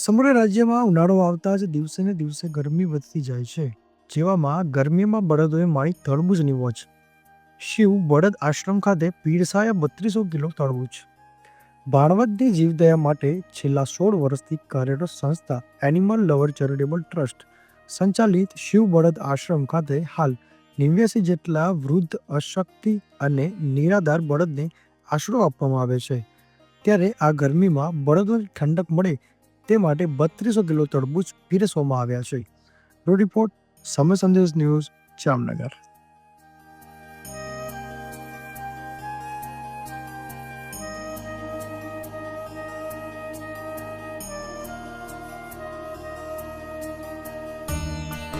સમગ્ર રાજ્યમાં ઉનાળો આવતા જ દિવસે ને દિવસે ગરમી વધતી જાય છે. જેવામાં ગરમીમાં બળદોએ મારી તરબૂજની વોચ શિવ બળદ આશ્રમ ખાતે પીરસાયા બત્રીસો કિલો તરબૂચ. ભાણવદની જીવદયા માટે છેલ્લા સોળ વર્ષથી કાર્યરત સંસ્થા એનિમલ લવર ચેરિટેબલ ટ્રસ્ટ સંચાલિત શિવ બળદ આશ્રમ ખાતે હાલ નેવ્યાસી જેટલા વૃદ્ધ, અશક્તિ અને નિરાધાર બળદને આશરો આપવામાં આવે છે. ત્યારે આ ગરમીમાં બળદોને ઠંડક મળે તે માટે બત્રીસો કિલો તરબૂચ પીરસવામાં આવ્યા છે. રિપોર્ટ સમય સંદેશ ન્યૂઝ જામનગર.